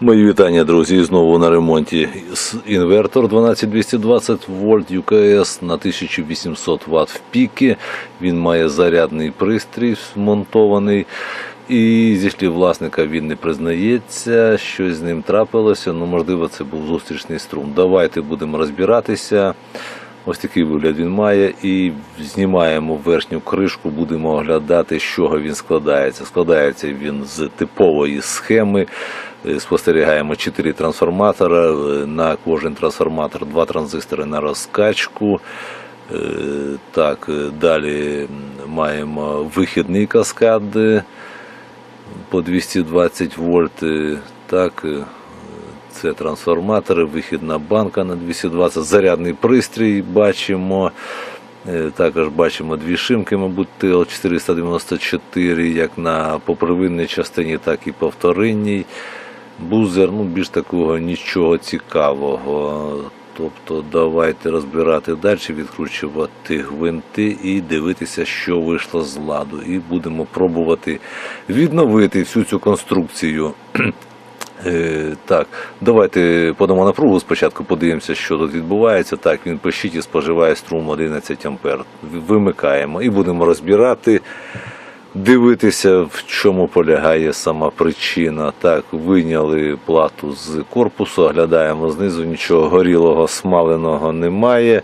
Мої вітання, друзі. Знову на ремонті інвертор 12220 вольт UKS на 1800 Вт в піки. Він має зарядний пристрій вмонтований. І зі слів власника він не признається, щось з ним трапилося. Ну, можливо, це був зустрічний струм. Давайте будемо розбиратися. Ось такий вигляд він має. І знімаємо верхню кришку, будемо оглядати, з чого він складається. Складається він з типової схеми. Е, Спостерігаємо 4 трансформатора. е, На кожен трансформатор 2 транзистори на розкачку. Е, Так, далі маємо вихідний каскад по 220 вольт. Так, це трансформатори, вихідна банка на 220, зарядний пристрій бачимо. Е, Також бачимо дві шимки, мабуть, ТЛ494, як на по первинній частині, так і по вторинній. Бузер, ну більш такого нічого цікавого. Тобто давайте розбирати далі, відкручувати гвинти і дивитися, що вийшло з ладу. І будемо пробувати відновити всю цю конструкцію. Е, так, давайте подамо напругу спочатку, подивимося, що тут відбувається. Так, він пишіть і споживає струм 11 ампер. Вимикаємо і будемо розбирати, дивитися, в чому полягає сама причина. Так, вийняли плату з корпусу, оглядаємо знизу, нічого горілого, смаленого немає.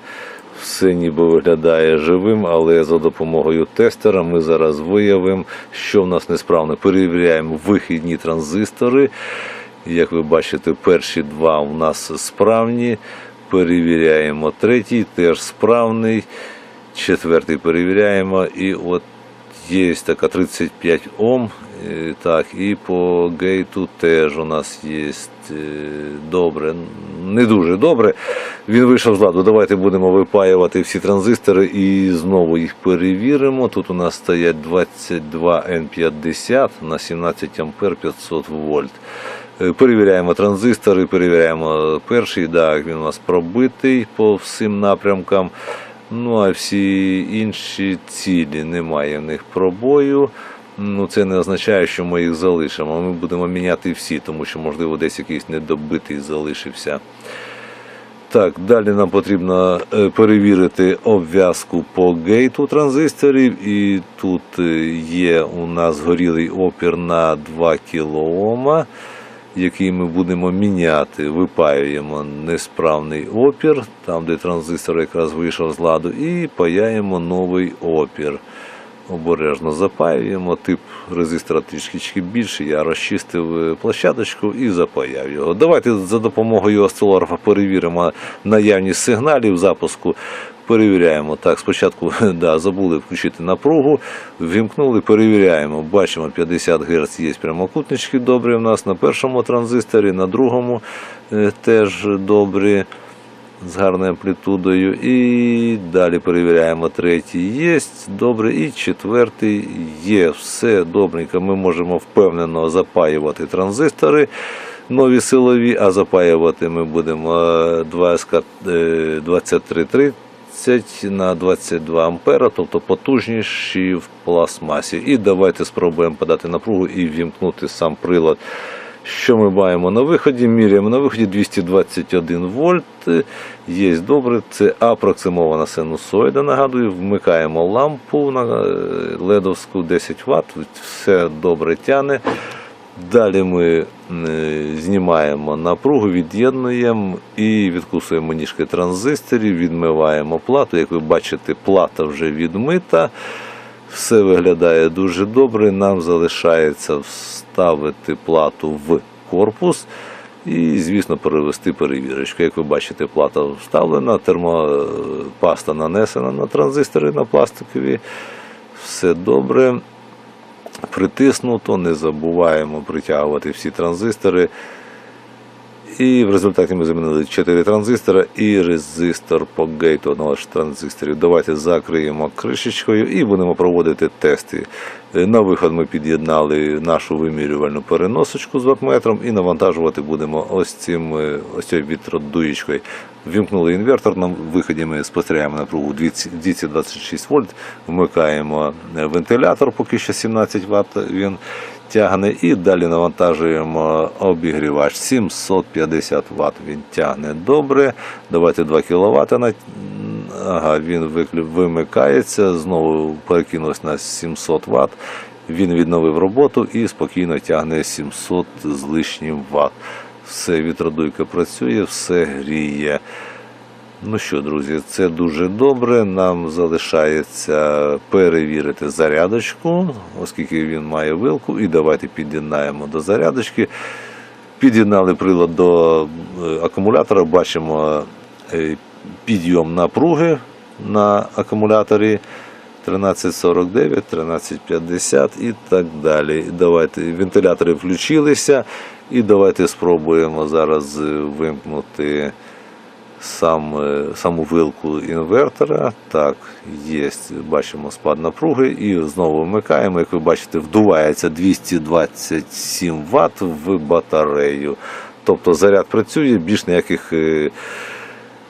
Все ніби виглядає живим, але за допомогою тестера ми зараз виявимо, що в нас несправно. Перевіряємо вихідні транзистори. Як ви бачите, перші два у нас справні. Перевіряємо третій, теж справний. Четвертий перевіряємо. І от є така 35 Ом. е, Так, і по гейту теж у нас є е, добре. Не дуже добре. Він вийшов з ладу. Давайте будемо випаювати всі транзистори і знову їх перевіримо. Тут у нас стоять 22 N50 на 17 ампер 500 вольт. Е, Перевіряємо транзистори, перевіряємо перший, так, він у нас пробитий по всім напрямкам. Ну а всі інші цілі немає в них пробою. Ну, це не означає, що ми їх залишимо. Ми будемо міняти всі, тому що, можливо, десь якийсь недобитий залишився. Так, далі нам потрібно е, перевірити обв'язку по гейту транзисторів. І тут е, є у нас горілий опір на 2 кОм, який ми будемо міняти. Випаюємо несправний опір, там де транзистор якраз вийшов з ладу, і паяємо новий опір. Обережно запаюємо, тип резистора трішки більший. Я розчистив е, площадочку і запаяв його. Давайте за допомогою осцилографа перевіримо наявність сигналів запуску. Перевіряємо. Так, спочатку да, забули включити напругу, ввімкнули, перевіряємо. Бачимо 50 Гц є прямокутнички добрі у нас на першому транзисторі, на другому е, теж добрі з гарною амплітудою. І далі перевіряємо третій є, добре, і четвертий є. Все добренько. Ми можемо впевнено запаювати транзистори. Нові силові, а запаювати ми будемо е, 2 СК 2330 на 22 ампера, тобто потужніші в пластмасі. І давайте спробуємо подати напругу і ввімкнути сам прилад. Що ми маємо на виході? Міряємо на виході 221 вольт. Є добре, це апроксимована синусоїда. Нагадую, вмикаємо лампу на е, ледовську 10 Вт, все добре тяне. Далі ми е, знімаємо напругу, від'єднуємо і відкусуємо ніжки транзисторів, відмиваємо плату. Як ви бачите, плата вже відмита. Все виглядає дуже добре. Нам залишається вставити плату в корпус і, звісно, перевести перевірочку. Як ви бачите, плата вставлена, термопаста нанесена на транзистори на пластикові. Все добре. Притиснуто, не забуваємо притягувати всі транзистори. І в результаті ми замінили 4 транзистора і резистор по гейту одного з транзисторів. Давайте закриємо кришечкою і будемо проводити тести. Е, На виход ми під'єднали нашу вимірювальну переносочку з ватметром і навантажувати будемо ось цим е, ось цією вітродуєчкою. Вімкнули інвертор, на виході ми спостерігаємо напругу 226 вольт, вмикаємо е, вентилятор, поки що 17 Вт він тягне. І далі навантажуємо обігрівач 750 Вт. Він тягне добре. Давайте 2 кВт Ага, він вимикається, знову перекинулось на 700 Вт. Він відновив роботу і спокійно тягне 700 з лишнім Вт. Все, вітродуйка працює, все гріє. Ну що, друзі, це дуже добре. Нам залишається перевірити зарядочку, оскільки він має вилку. І давайте під'єднаємо до зарядочки. Під'єднали прилад до е, акумулятора, бачимо е, підйом напруги на акумуляторі 1349, 1350 і так далі. Давайте вентилятори включилися, і давайте спробуємо зараз вимкнути сам, е, саму вилку інвертора. Так, є, бачимо спад напруги і знову вмикаємо. Як ви бачите, вдувається 227 Вт в батарею. Тобто заряд працює, більш ніяких е,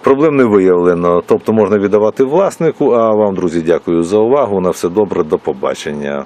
проблем не виявлено. Тобто можна віддавати власнику. А вам, друзі, дякую за увагу. На все добре, до побачення.